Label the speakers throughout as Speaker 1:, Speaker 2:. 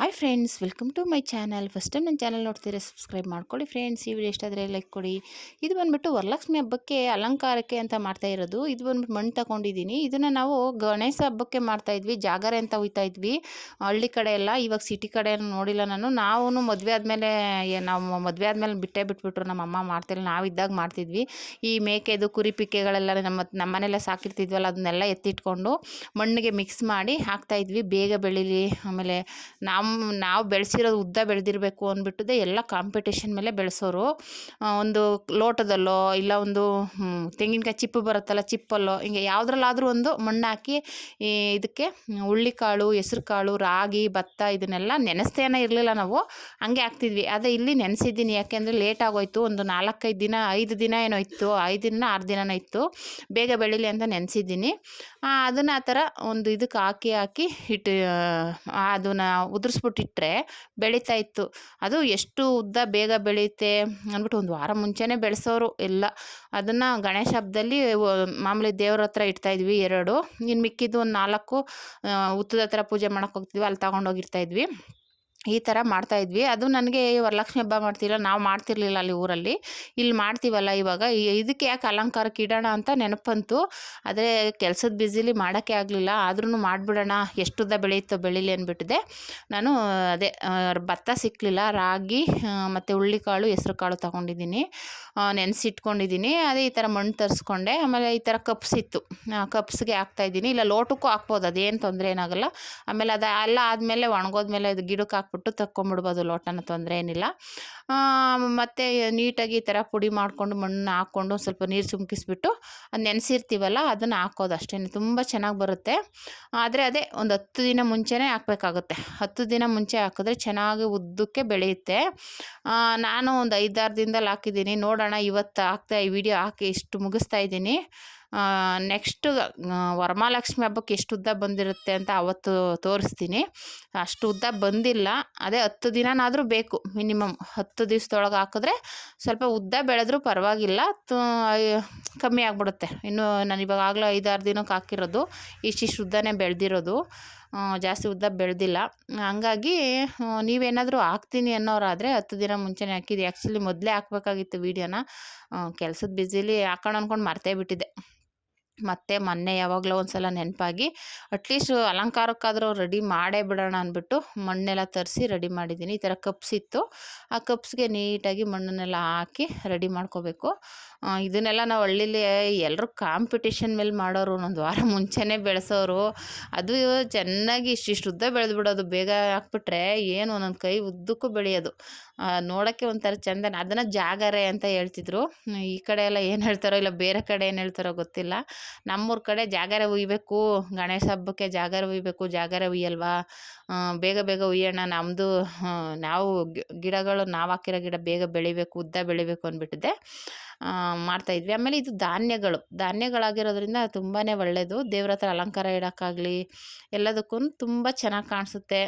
Speaker 1: Hi friends welcome to my channel first time ನನ್ನ channel ನೋಡ್ತೀರಾ subscribe ಮಾಡ್ಕೊಳ್ಳಿ friends ಈ ವಿಡಿಯೋ ಇಷ್ಟಾದರೆ ಲೈಕ್ ಕೊಡಿ. ಇದು ಬಂದುಬಿಟ್ಟು ವರಲಕ್ಷ್ಮಿ ಹಬ್ಬಕ್ಕೆ ಅಲಂಕಾರಕ್ಕೆ ಅಂತ ಮಾಡ್ತಾ ಇರೋದು. ಇದು ಬಂದ್ಬಿಟ್ಟು ಮಣ್ಣು ತಗೊಂಡಿದ್ದೀನಿ. ಇದನ್ನು ನಾವು ಗಣೇಶ ಹಬ್ಬಕ್ಕೆ ಮಾಡ್ತಾ ಇದ್ವಿ. ಜಾಗರ ಅಂತ ಹೋಯ್ತಾ ಇದ್ವಿ. ಹಳ್ಳಿ ಕಡೆ ಎಲ್ಲ, ಇವಾಗ ಸಿಟಿ ಕಡೆ ನೋಡಿಲ್ಲ ನಾನು. ನಾವು ಮದುವೆ ಆದಮೇಲೆ ನಾವು ಮದುವೆ ಆದಮೇಲೆ ಬಿಟ್ಟೇ ಬಿಟ್ಬಿಟ್ರು. ನಮ್ಮ ಅಮ್ಮ ಮಾಡ್ತಿಲ್ಲ. ನಾವಿದ್ದಾಗ ಮಾಡ್ತಿದ್ವಿ. ಈ ಮೇಕೆದು, ಕುರಿ ಪಿಕ್ಕೆಗಳೆಲ್ಲ ನಮ್ಮ ನಮ್ಮನೆಲ್ಲ ಸಾಕಿರ್ತಿದ್ವಲ್ಲ, ಅದನ್ನೆಲ್ಲ ಎತ್ತಿಟ್ಕೊಂಡು ಮಣ್ಣಿಗೆ ಮಿಕ್ಸ್ ಮಾಡಿ ಹಾಕ್ತಾ ಇದ್ವಿ. ಬೇಗ ಬೆಳೀಲಿ. ಆಮೇಲೆ ನಮ್ಮ ನಾವು ಬೆಳೆಸಿರೋದು ಉದ್ದ ಬೆಳೆದಿರಬೇಕು ಅಂದ್ಬಿಟ್ಟದೆ ಎಲ್ಲ ಕಾಂಪಿಟೇಷನ್ ಮೇಲೆ ಬೆಳೆಸೋರು. ಒಂದು ಲೋಟದಲ್ಲೋ ಇಲ್ಲ ಒಂದು ತೆಂಗಿನಕಾಯಿ ಚಿಪ್ಪು ಬರುತ್ತಲ್ಲ ಚಿಪ್ಪಲ್ಲೋ ಹಿಂಗೆ ಯಾವುದ್ರಲ್ಲಾದರೂ ಒಂದು ಮಣ್ಣು ಹಾಕಿ ಇದಕ್ಕೆ ಹುಳ್ಳಿಕಾಳು ಹೆಸ್ರು ಕಾಳು ರಾಗಿ, ಭತ್ತ ಇದನ್ನೆಲ್ಲ ನೆನೆಸ್ತೇನೆ ಇರಲಿಲ್ಲ ನಾವು. ಹಂಗೆ ಹಾಕ್ತಿದ್ವಿ ಅದೇ ಇಲ್ಲಿ ನೆನೆಸಿದ್ದೀನಿ. ಯಾಕೆಂದರೆ ಲೇಟ್ ಆಗೋಯ್ತು. ಒಂದು ನಾಲ್ಕೈದು ದಿನ, ಐದು ದಿನ ಏನೋ ಇತ್ತು. ಐದು ದಿನ ಆರು ದಿನನೋ ಇತ್ತು. ಬೇಗ ಬೆಳೀಲಿ ಅಂತ ನೆನೆಸಿದ್ದೀನಿ. ಅದನ್ನು ಆ ಥರ ಒಂದು ಇದಕ್ಕೆ ಹಾಕಿ ಹಾಕಿ ಇಟ್ಟು ಅದನ್ನು ಉದುರಿಸ್ಬಿಟ್ಟಿಟ್ರೆ ಬೆಳೀತಾ ಇತ್ತು. ಅದು ಎಷ್ಟು ಉದ್ದ ಬೇಗ ಬೆಳೆಯುತ್ತೆ ಅಂದ್ಬಿಟ್ಟು ಒಂದು ವಾರ ಮುಂಚೆನೇ ಬೆಳೆಸೋರು ಎಲ್ಲ ಅದನ್ನು ಗಣೇಶ ಹಬ್ಬದಲ್ಲಿ ಮಾಮೂಲಿ ದೇವ್ರ ಹತ್ರ ಇಡ್ತಾಯಿದ್ವಿ ಎರಡು. ಇನ್ನು ಮಿಕ್ಕಿದ್ದು ಒಂದು ನಾಲ್ಕು ಉತ್ತದ ಹತ್ರ ಪೂಜೆ ಮಾಡೋಕ್ಕೆ ಹೋಗ್ತಿದ್ವಿ, ಅಲ್ಲಿ ತಗೊಂಡೋಗಿರ್ತಾ ಇದ್ವಿ. ಈ ಥರ ಮಾಡ್ತಾಯಿದ್ವಿ ಅದು ನನಗೆ ವರಲಕ್ಷ್ಮಿ ಹಬ್ಬ ಮಾಡ್ತಿಲ್ಲ ನಾವು ಮಾಡ್ತಿರ್ಲಿಲ್ಲ ಅಲ್ಲಿ ಊರಲ್ಲಿ. ಇಲ್ಲಿ ಮಾಡ್ತೀವಲ್ಲ ಇವಾಗ? ಇದಕ್ಕೆ ಯಾಕೆ ಅಲಂಕಾರಕ್ಕೆ ಇಡೋಣ ಅಂತ ನೆನಪಂತು. ಆದರೆ ಕೆಲಸದ ಬ್ಯುಸಿಲಿ ಮಾಡೋಕ್ಕೆ ಆಗಲಿಲ್ಲ. ಆದ್ರೂ ಮಾಡಿಬಿಡೋಣ. ಎಷ್ಟುದ್ದ ಬೆಳೆಯುತ್ತೋ ಬೆಳೀಲಿ ಅಂದ್ಬಿಟ್ಟಿದೆ. ನಾನು ಅದೇ ಭತ್ತ ಸಿಕ್ಕಲಿಲ್ಲ ರಾಗಿ ಮತ್ತು ಹುಳ್ಳಿಕಾಳು ಹೆಸ್ರು ಕಾಳು ತೊಗೊಂಡಿದ್ದೀನಿ ನೆನೆಸಿಟ್ಕೊಂಡಿದ್ದೀನಿ. ಅದೇ ಈ ಥರ ಮಣ್ಣು ತರಿಸ್ಕೊಂಡೆ. ಆಮೇಲೆ ಈ ಥರ ಕಪ್ಸ್ ಇತ್ತು. ಕಪ್ಸ್ಗೆ ಹಾಕ್ತಾಯಿದ್ದೀನಿ ಇಲ್ಲ, ಲೋಟಕ್ಕೂ ಹಾಕ್ಬೋದು. ಅದೇನು ತೊಂದರೆ ಏನಾಗಲ್ಲ. ಆಮೇಲೆ ಅದು ಎಲ್ಲ ಆದಮೇಲೆ ಒಣಗೋದ್ಮೇಲೆ ಅದು ಗಿಡಕ್ಕೆ ಹಾಕ್ಬಿಟ್ಟು ತಕ್ಕೊಂಬಿಡ್ಬೋದು ಲೋಟನ ತೊಂದರೆ ಏನಿಲ್ಲ. ಮತ್ತು ನೀಟಾಗಿ ಈ ಥರ ಪುಡಿ ಮಾಡಿಕೊಂಡು ಮಣ್ಣು ಹಾಕ್ಕೊಂಡು ಸ್ವಲ್ಪ ನೀರು ಸುಮ್ಕಿಸ್ಬಿಟ್ಟು ಅದು ನೆನೆಸಿರ್ತೀವಲ್ಲ ಅದನ್ನು ಹಾಕೋದು ಅಷ್ಟೇ. ತುಂಬ ಚೆನ್ನಾಗಿ ಬರುತ್ತೆ. ಆದರೆ ಅದೇ ಒಂದು ಹತ್ತು ದಿನ ಮುಂಚೆನೇ ಹಾಕ್ಬೇಕಾಗುತ್ತೆ. ಹತ್ತು ದಿನ ಮುಂಚೆ ಹಾಕಿದ್ರೆ ಚೆನ್ನಾಗಿ ಉದ್ದಕ್ಕೆ ಬೆಳೆಯುತ್ತೆ. ನಾನು ಒಂದು ಐದಾರು ದಿನದಲ್ಲಿ ಹಾಕಿದ್ದೀನಿ. ನೋಡೋಣ ಇವತ್ತು ಹಾಕ್ತಾ ಈ ವಿಡಿಯೋ ಹಾಕಿ ಇಷ್ಟು ಮುಗಿಸ್ತಾ ಇದ್ದೀನಿ. ನೆಕ್ಸ್ಟು ವರಮಹಾಲಕ್ಷ್ಮಿ ಹಬ್ಬಕ್ಕೆ ಎಷ್ಟು ಉದ್ದ ಬಂದಿರುತ್ತೆ ಅಂತ ಅವತ್ತು ತೋರಿಸ್ತೀನಿ. ಅಷ್ಟು ಉದ್ದ ಬಂದಿಲ್ಲ. ಅದೇ ಹತ್ತು ದಿನನಾದರೂ ಬೇಕು. ಮಿನಿಮಮ್ ಹತ್ತು ದಿವಸದೊಳಗೆ ಹಾಕಿದ್ರೆ ಸ್ವಲ್ಪ ಉದ್ದ ಬೆಳೆದ್ರೂ ಪರವಾಗಿಲ್ಲ. ಕಮ್ಮಿ ಆಗಿಬಿಡುತ್ತೆ. ಇನ್ನು ನಾನು ಇವಾಗ ಆಗಲೇ ಐದಾರು ದಿನಕ್ಕೆ ಹಾಕಿರೋದು. ಇಷ್ಟಿಷ್ಟು ಉದ್ದನೇ ಬೆಳೆದಿರೋದು. ಜಾಸ್ತಿ ಉದ್ದ ಬೆಳೆದಿಲ್ಲ. ಹಂಗಾಗಿ ನೀವೇನಾದರೂ ಹಾಕ್ತೀನಿ ಅನ್ನೋರಾದರೆ ಹತ್ತು ದಿನ ಮುಂಚೆನೇ ಹಾಕಿದ್ದೆ ಆ್ಯಕ್ಚುಲಿ ಮೊದಲೇ ಹಾಕ್ಬೇಕಾಗಿತ್ತು ವೀಡಿಯೋನ. ಕೆಲಸದ ಬ್ಯುಸಿಲಿ ಹಾಕೋಣ ಅಂದ್ಕೊಂಡು ಮರ್ತೇ ಬಿಟ್ಟಿದ್ದೆ. ಮತ್ತು ಮೊನ್ನೆ ಯಾವಾಗಲೋ ಒಂದು ಸಲ ನೆನಪಾಗಿ ಅಟ್ಲೀಸ್ಟ್ ಅಲಂಕಾರಕ್ಕಾದರೂ ರೆಡಿ ಮಾಡೇ ಬಿಡೋಣ ಅಂದ್ಬಿಟ್ಟು ಮಣ್ಣೆಲ್ಲ ತರಿಸಿ ರೆಡಿ ಮಾಡಿದ್ದೀನಿ. ಈ ಥರ ಕಪ್ಸ್ ಇತ್ತು. ಆ ಕಪ್ಸ್ಗೆ ನೀಟಾಗಿ ಮಣ್ಣನ್ನೆಲ್ಲ ಹಾಕಿ ರೆಡಿ ಮಾಡ್ಕೋಬೇಕು. ಇದನ್ನೆಲ್ಲ ನಾವು ಹಳ್ಳಿಲಿ ಎಲ್ಲರೂ ಕಾಂಪಿಟೇಷನ್ ಮೇಲೆ ಮಾಡೋರು, ಒಂದೊಂದು ವಾರ ಮುಂಚೆನೇ ಬೆಳೆಸೋರು, ಅದು ಚೆನ್ನಾಗಿ ಇಷ್ಟಿಷ್ಟು ಉದ್ದ ಬೆಳೆದು ಬಿಡೋದು ಬೇಗ ಹಾಕ್ಬಿಟ್ರೆ ಏನು ಒಂದೊಂದು ಕೈ ಉದ್ದಕ್ಕೂ ಬೆಳೆಯೋದು. ನೋಡೋಕ್ಕೆ ಒಂಥರ ಚೆಂದ ಅದನ್ನು ಜಾಗರೆ ಅಂತ ಹೇಳ್ತಿದ್ರು. ಈ ಕಡೆ ಎಲ್ಲ ಏನು ಹೇಳ್ತಾರೋ ಇಲ್ಲ ಬೇರೆ ಕಡೆ ಏನು ಹೇಳ್ತಾರೋ ಗೊತ್ತಿಲ್ಲ. ನಮ್ಮೂರ ಕಡೆ ಜಾಗರೆ ಉಯ್ಬೇಕು ಗಣೇಶ ಹಬ್ಬಕ್ಕೆ ಜಾಗರೆ ಉಯ್ಬೇಕು ಜಾಗರೆ ಉಯ್ಯಲ್ವಾ ಬೇಗ ಬೇಗ ಉಯ್ಯೋಣ ನಮ್ಮದು ನಾವು ಗಿಡಗಳು ನಾವು ಹಾಕಿರೋ ಗಿಡ ಬೇಗ ಬೆಳಿಬೇಕು, ಉದ್ದ ಬೆಳಿಬೇಕು ಅಂದ್ಬಿಟ್ಟಿದ್ದೆ. ಮಾಡ್ತಾಯಿದ್ವಿ ಆಮೇಲೆ ಇದು ಧಾನ್ಯಗಳು. ಧಾನ್ಯಗಳಾಗಿರೋದ್ರಿಂದ ತುಂಬಾ ಒಳ್ಳೆಯದು ದೇವ್ರ ಹತ್ರ ಅಲಂಕಾರ ಇಡೋಕ್ಕಾಗಲಿ, ಎಲ್ಲದಕ್ಕೂ ತುಂಬ ಚೆನ್ನಾಗಿ ಕಾಣಿಸುತ್ತೆ.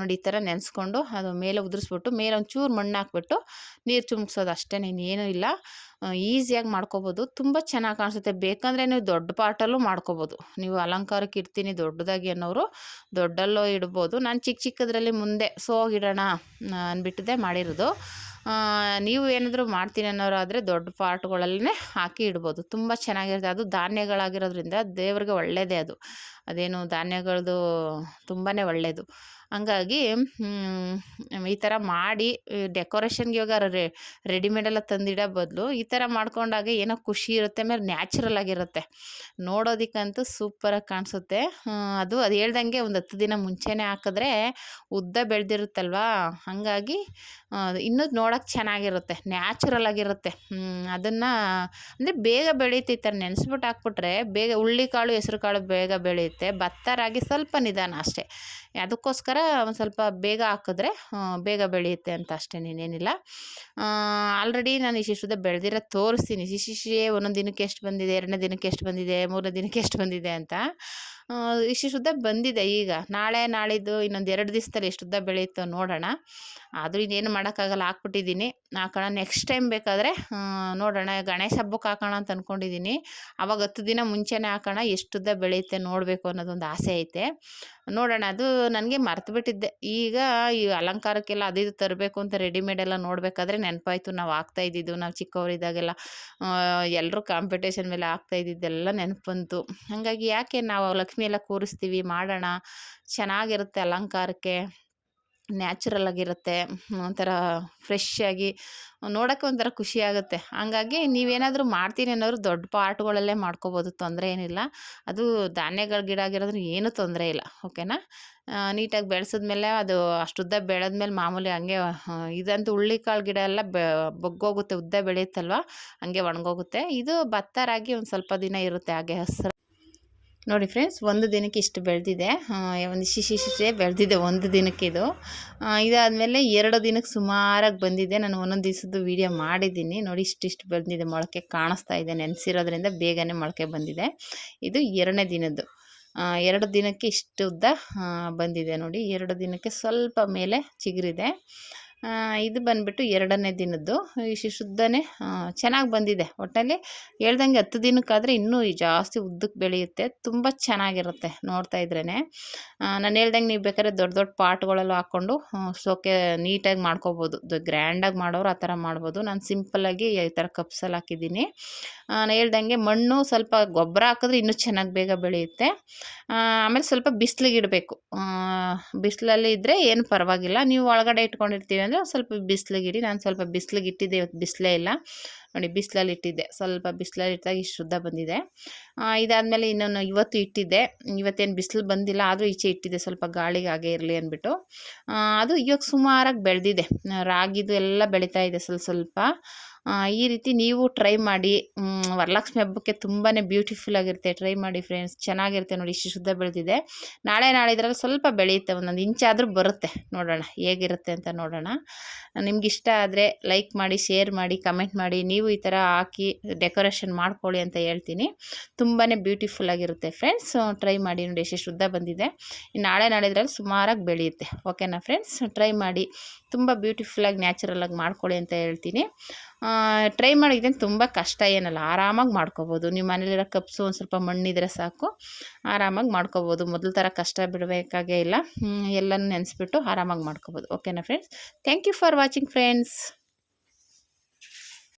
Speaker 1: ನೋಡಿ ಈ ಥರ ನೆನೆಸ್ಕೊಂಡು ಅದು ಮೇಲೆ ಉದುರಿಸ್ಬಿಟ್ಟು ಮೇಲೆ ಒಂಚೂರು ಮಣ್ಣು ಹಾಕ್ಬಿಟ್ಟು ನೀರು ಚುಮ್ಸೋದು ಅಷ್ಟೇ ಇನ್ನೇನು ಇಲ್ಲ. ಈಸಿಯಾಗಿ ಮಾಡ್ಕೋಬೋದು. ತುಂಬ ಚೆನ್ನಾಗಿ ಕಾಣಿಸುತ್ತೆ. ಬೇಕಂದರೆ ನೀವು ದೊಡ್ಡ ಪಾಟಲ್ಲೂ ಮಾಡ್ಕೋಬೋದು. ನೀವು ಅಲಂಕಾರಕ್ಕೆ ಇಡ್ತೀನಿ ದೊಡ್ಡದಾಗಿ ಅನ್ನೋರು ದೊಡ್ಡಲ್ಲೋ ಇಡ್ಬೋದು. ನಾನು ಚಿಕ್ಕ ಚಿಕ್ಕದ್ರಲ್ಲಿ ಮುಂದೆ ಸೋಗಿಡೋಣ ಅಂದ್ಬಿಟ್ಟದೆ ಮಾಡಿರೋದು. ನೀವು ಏನಾದರೂ ಮಾಡ್ತೀನಿ ಅನ್ನೋರಾದರೆ ದೊಡ್ಡ ಪಾಟ್ಗಳಲ್ಲೇ ಹಾಕಿ ಇಡ್ಬೋದು. ತುಂಬ ಚೆನ್ನಾಗಿರುತ್ತೆ. ಅದು ಧಾನ್ಯಗಳಾಗಿರೋದ್ರಿಂದ ದೇವ್ರಿಗೆ ಒಳ್ಳೆಯದೇ ಅದು. ಅದೇನು ಧಾನ್ಯಗಳದ್ದು ತುಂಬಾ ಒಳ್ಳೆಯದು ಹಂಗಾಗಿ ಈ ಥರ ಮಾಡಿ ಡೆಕೋರೇಷನ್ಗೆ ಇವಾಗ ರೆ, ರೆಡಿಮೇಡೆಲ್ಲ ತಂದಿಡೋ ಬದಲು ಈ ಥರ ಮಾಡ್ಕೊಂಡಾಗ ಏನೋ ಖುಷಿ ಇರುತ್ತೆ, ಆಮೇಲೆ ನ್ಯಾಚುರಲ್ ಆಗಿರುತ್ತೆ. ನೋಡೋದಕ್ಕಂತೂ ಸೂಪರಾಗಿ ಕಾಣಿಸುತ್ತೆ. ಅದು ಅದು ಹೇಳ್ದಂಗೆ ಒಂದು ಹತ್ತು ದಿನ ಮುಂಚೆನೇ ಹಾಕಿದ್ರೆ ಉದ್ದ ಬೆಳೆದಿರುತ್ತಲ್ವಾ? ಹಾಗಾಗಿ ಇನ್ನೂ ನೋಡೋಕ್ಕೆ ಚೆನ್ನಾಗಿರುತ್ತೆ, ನ್ಯಾಚುರಲ್ ಆಗಿರುತ್ತೆ. ಅದನ್ನು, ಅಂದರೆ ಬೇಗ ಬೆಳೀತೈತೆ ನೆನೆಸ್ಬಿಟ್ಟು ಹಾಕ್ಬಿಟ್ರೆ ಬೇಗ, ಹುಳ್ಳಿಕಾಳು ಹೆಸ್ರು ಕಾಳು ಬೇಗ ಬೆಳೆಯುತ್ತೆ ಭತ್ತ ರಾಗಿ ಸ್ವಲ್ಪ ನಿಧಾನ ಅಷ್ಟೇ. ಅದಕ್ಕೋಸ್ಕರ ಒಂದು ಸ್ವಲ್ಪ ಬೇಗ ಹಾಕಿದ್ರೆ ಬೇಗ ಬೆಳೆಯುತ್ತೆ ಅಂತ ಅಷ್ಟೇ ಇನ್ನೇನಿಲ್ಲ. ಆಲ್ರೆಡಿ ನಾನು ಇಷ್ಟಿಷ್ಟುದ ಬೆಳೆದಿರೋ ತೋರಿಸ್ತೀನಿ. ಇಷ್ಟಿಷ್ಟೇ ಒಂದೊಂದು ದಿನಕ್ಕೆ ಎಷ್ಟು ಬಂದಿದೆ, ಎರಡನೇ ದಿನಕ್ಕೆ ಎಷ್ಟು ಬಂದಿದೆ, ಮೂರನೇ ದಿನಕ್ಕೆ ಎಷ್ಟು ಬಂದಿದೆ ಅಂತ. ಇಷ್ಟು ಶುದ್ಧ ಬಂದಿದೆ ಈಗ. ನಾಳೆ, ನಾಳಿದ್ದು ಇನ್ನೊಂದು ಎರಡು ದಿವಸದಲ್ಲಿ ಎಷ್ಟು ಶುದ್ಧ ಬೆಳೆಯುತ್ತೋ ನೋಡೋಣ. ಆದರೂ ಇನ್ನೇನು ಮಾಡೋಕ್ಕಾಗಲ್ಲ, ಹಾಕ್ಬಿಟ್ಟಿದ್ದೀನಿ. ಹಾಕೋಣ. ನೆಕ್ಸ್ಟ್ ಟೈಮ್ ಬೇಕಾದರೆ ನೋಡೋಣ. ಗಣೇಶ ಹಬ್ಬಕ್ಕೆ ಹಾಕೋಣ ಅಂತ ಅಂದ್ಕೊಂಡಿದ್ದೀನಿ ಅವಾಗ ಹತ್ತು ದಿನ ಮುಂಚೆನೇ ಹಾಕೋಣ. ಎಷ್ಟು ಶುದ್ಧ ಬೆಳೆಯುತ್ತೆ ನೋಡಬೇಕು ಅನ್ನೋದೊಂದು ಆಸೆ ಐತೆ. ನೋಡೋಣ. ಅದು ನನಗೆ ಮರ್ತು ಬಿಟ್ಟಿದ್ದೆ. ಈಗ ಈ ಅಲಂಕಾರಕ್ಕೆಲ್ಲ ಅದು ಇದು ತರಬೇಕು ಅಂತ ರೆಡಿಮೇಡ್ ಎಲ್ಲ ನೋಡಬೇಕಾದ್ರೆ ನೆನಪಾಯ್ತು. ನಾವು ಆಗ್ತಾ ಇದ್ದಿದ್ದು, ನಾವು ಚಿಕ್ಕವರಿದ್ದಾಗೆಲ್ಲ ಎಲ್ಲರೂ ಕಾಂಪಿಟೇಷನ್ ಮೇಲೆ ಆಗ್ತಾ ಇದ್ದಿದ್ದೆಲ್ಲ ನೆನಪು ಬಂತು ಹಾಗಾಗಿ ಯಾಕೆ ನಾವು ಲಕ್ಷ್ಮಿ ಎಲ್ಲ ಕೂರಿಸ್ತೀವಿ, ಮಾಡೋಣ. ಚೆನ್ನಾಗಿರುತ್ತೆ ಅಲಂಕಾರಕ್ಕೆ, ನ್ಯಾಚುರಲ್ ಆಗಿರುತ್ತೆ. ಒಂಥರ ಫ್ರೆಶ್ ಆಗಿ ನೋಡೋಕ್ಕೆ ಒಂಥರ ಖುಷಿ ಆಗುತ್ತೆ. ಹಂಗಾಗಿ ನೀವೇನಾದರೂ ಮಾಡ್ತೀನಿ ಅನ್ನೋರು ದೊಡ್ಡ ಪಾರ್ಟ್ಗಳಲ್ಲೇ ಮಾಡ್ಕೋಬೋದು, ತೊಂದರೆ ಏನಿಲ್ಲ. ಅದು ಧಾನ್ಯಗಳ ಗಿಡ ಆಗಿರೋದ್ರೆ ಏನೂ ತೊಂದರೆ ಇಲ್ಲ, ಓಕೆನಾ? ನೀಟಾಗಿ ಬೆಳೆಸಿದ್ಮೇಲೆ ಅದು ಅಷ್ಟು ಉದ್ದ ಬೆಳೆದ್ಮೇಲೆ ಮಾಮೂಲಿ ಹಂಗೆ ಇದಂತೂ ಹುಳ್ಳಿಕಾಳು ಗಿಡ ಎಲ್ಲ ಬೆ, ಬೊಗ್ಗೋಗುತ್ತೆ, ಉದ್ದ ಬೆಳೆಯುತ್ತಲ್ವ? ಹಂಗೆ ಒಣಗೋಗುತ್ತೆ. ಇದು ಭತ್ತ ರಾಗಿ ಒಂದು ಸ್ವಲ್ಪ ದಿನ ಇರುತ್ತೆ, ಹಾಗೆ ಹಸ್ರು ನೋಡಿ ಫ್ರೆಂಡ್ಸ್, ಒಂದು ದಿನಕ್ಕೆ ಇಷ್ಟು ಬೆಳೆದಿದೆ. ಒಂದು ಶಿಶಿ ಶಿಶೆ ಬೆಳೆದಿದೆ ಒಂದು ದಿನಕ್ಕೆ ಇದು. ಇದಾದಮೇಲೆ ಎರಡು ದಿನಕ್ಕೆ ಸುಮಾರಾಗಿ ಬಂದಿದೆ. ನಾನು ಒಂದೊಂದು ದಿವಸದ್ದು ವೀಡಿಯೋ ಮಾಡಿದ್ದೀನಿ. ನೋಡಿ ಇಷ್ಟಿಷ್ಟು ಬೆಳೆದಿದೆ. ಮೊಳಕೆ ಕಾಣಿಸ್ತಾ ಇದೆ. ನೆನೆಸಿರೋದ್ರಿಂದ ಬೇಗನೆ ಮೊಳಕೆ ಬಂದಿದೆ. ಇದು ಎರಡನೇ ದಿನದ್ದು. ಎರಡು ದಿನಕ್ಕೆ ಇಷ್ಟು ಉದ್ದ ಬಂದಿದೆ ನೋಡಿ. ಎರಡು ದಿನಕ್ಕೆ ಸ್ವಲ್ಪ ಮೇಲೆ ಚಿಗುರಿದೆ. ಇದು ಬಂದ್ಬಿಟ್ಟು ಎರಡನೇ ದಿನದ್ದು. ಇಷ್ಟು ಶುದ್ಧನೇ ಚೆನ್ನಾಗಿ ಬಂದಿದೆ. ಒಟ್ಟಲ್ಲಿ ಹೇಳ್ದಂಗೆ ಹತ್ತು ದಿನಕ್ಕಾದರೆ ಇನ್ನೂ ಜಾಸ್ತಿ ಉದ್ದಕ್ಕೆ ಬೆಳೆಯುತ್ತೆ. ತುಂಬ ಚೆನ್ನಾಗಿರುತ್ತೆ ನೋಡ್ತಾ ಇದ್ರೇ ನಾನು ಹೇಳ್ದಂಗೆ ನೀವು ಬೇಕಾದ್ರೆ ದೊಡ್ಡ ದೊಡ್ಡ ಪಾಟ್ಗಳಲ್ಲೂ ಹಾಕ್ಕೊಂಡು ಸೋಕೆ ನೀಟಾಗಿ ಮಾಡ್ಕೋಬೋದು. ಗ್ರ್ಯಾಂಡಾಗಿ ಮಾಡೋರು ಆ ಥರ ಮಾಡ್ಬೋದು. ನಾನು ಸಿಂಪಲ್ಲಾಗಿ ಈ ಥರ ಕಪ್ಸಲ್ಲಿ ಹಾಕಿದ್ದೀನಿ. ನಾನು ಹೇಳ್ದಂಗೆ ಮಣ್ಣು ಸ್ವಲ್ಪ ಗೊಬ್ಬರ ಹಾಕಿದ್ರೆ ಇನ್ನೂ ಚೆನ್ನಾಗಿ ಬೇಗ ಬೆಳೆಯುತ್ತೆ. ಆಮೇಲೆ ಸ್ವಲ್ಪ ಬಿಸಿಲಿಗೆ ಇಡಬೇಕು. ಬಿಸಿಲಲ್ಲಿ ಇದ್ದರೆ ಏನು ಪರವಾಗಿಲ್ಲ. ನೀವು ಒಳಗಡೆ ಇಟ್ಕೊಂಡಿರ್ತೀವಿ ಅಂದರೆ ಸ್ವಲ್ಪ ಬಿಸಿಲಿಗೆ ಇಡಿ ನಾನು ಸ್ವಲ್ಪ ಬಿಸಿಲಿಗೆ ಇಟ್ಟಿದ್ದೆ ಇವತ್ತು ಬಿಸಿಲೇ ಇಲ್ಲ. ನೋಡಿ ಬಿಸಿಲಲ್ಲಿ ಇಟ್ಟಿದ್ದೆ, ಸ್ವಲ್ಪ ಬಿಸಿಲಲ್ಲಿ ಇಟ್ಟಾಗ ಇಷ್ಟು ಶುದ್ಧ ಬಂದಿದೆ. ಇದಾದಮೇಲೆ ಇನ್ನೊಂದು ಇವತ್ತು ಇಟ್ಟಿದ್ದೆ. ಇವತ್ತೇನು ಬಿಸಿಲು ಬಂದಿಲ್ಲ, ಆದರೂ ಈಚೆ ಇಟ್ಟಿದ್ದೆ, ಸ್ವಲ್ಪ ಗಾಳಿಗೆ ಹಾಗೆ ಇರಲಿ ಅಂದ್ಬಿಟ್ಟು. ಅದು ಇವಾಗ ಸುಮಾರಾಗಿ ಬೆಳೆದಿದೆ. ರಾಗಿದು ಎಲ್ಲ ಬೆಳೀತಾ ಇದೆ ಸ್ವಲ್ಪ ಸ್ವಲ್ಪ. ಈ ರೀತಿ ನೀವು ಟ್ರೈ ಮಾಡಿ ವರಲಕ್ಷ್ಮಿ ಹಬ್ಬಕ್ಕೆ ತುಂಬಾ ಬ್ಯೂಟಿಫುಲ್ ಆಗಿರುತ್ತೆ. ಟ್ರೈ ಮಾಡಿ ಫ್ರೆಂಡ್ಸ್ ಚೆನ್ನಾಗಿರುತ್ತೆ ನೋಡಿ, ಇಷ್ಟು ಶುದ್ಧ ಬೆಳೆದಿದೆ. ನಾಳೆ ನಾಳೆ ಇದರಲ್ಲಿ ಸ್ವಲ್ಪ ಬೆಳೆಯುತ್ತೆ, ಒಂದೊಂದು ಇಂಚಾದರೂ ಬರುತ್ತೆ. ನೋಡೋಣ, ಹೇಗಿರುತ್ತೆ ಅಂತ ನೋಡೋಣ. ನಿಮ್ಗೆ ಇಷ್ಟ ಆದರೆ ಲೈಕ್ ಮಾಡಿ ಶೇರ್ ಮಾಡಿ ಕಮೆಂಟ್ ಮಾಡಿ, ನೀವು ಈ ಥರ ಹಾಕಿ ಡೆಕೋರೇಷನ್ ಮಾಡ್ಕೊಳ್ಳಿ ಅಂತ ಹೇಳ್ತೀನಿ. ತುಂಬಾ ಬ್ಯೂಟಿಫುಲ್ ಆಗಿರುತ್ತೆ ಫ್ರೆಂಡ್ಸ್ ಟ್ರೈ ಮಾಡಿ ನೋಡಿ, ಎಷ್ಟು ಶುದ್ಧ ಬಂದಿದೆ. ನಾಳೆ ನಾಳೆ ಇದರಲ್ಲಿ ಸುಮಾರಾಗಿ ಬೆಳೆಯುತ್ತೆ. ಓಕೆನಾ ಫ್ರೆಂಡ್ಸ್ ಟ್ರೈ ಮಾಡಿ. ತುಂಬ ಬ್ಯೂಟಿಫುಲ್ಲಾಗಿ ನ್ಯಾಚುರಲಾಗಿ ಮಾಡ್ಕೊಳ್ಳಿ ಅಂತ ಹೇಳ್ತೀನಿ. ಟ್ರೈ ಮಾಡಿದ್ರೆ ತುಂಬ ಕಷ್ಟ ಏನಲ್ಲ, ಆರಾಮಾಗಿ ಮಾಡ್ಕೋಬೋದು. ನಿಮ್ಮ ಮನೇಲಿರೋ ಕಪ್ಸು ಒಂದು ಸ್ವಲ್ಪ ಮಣ್ಣಿದ್ರೆ ಸಾಕು, ಆರಾಮಾಗಿ ಮಾಡ್ಕೋಬೋದು. ಮೊದಲ ಥರ ಕಷ್ಟ ಬಿಡಬೇಕಾಗೇ ಇಲ್ಲ. ಎಲ್ಲನೂ ನೆನೆಸ್ಬಿಟ್ಟು ಆರಾಮಾಗಿ ಮಾಡ್ಕೋಬೋದು. ಓಕೆನಾ friends thank you for watching friends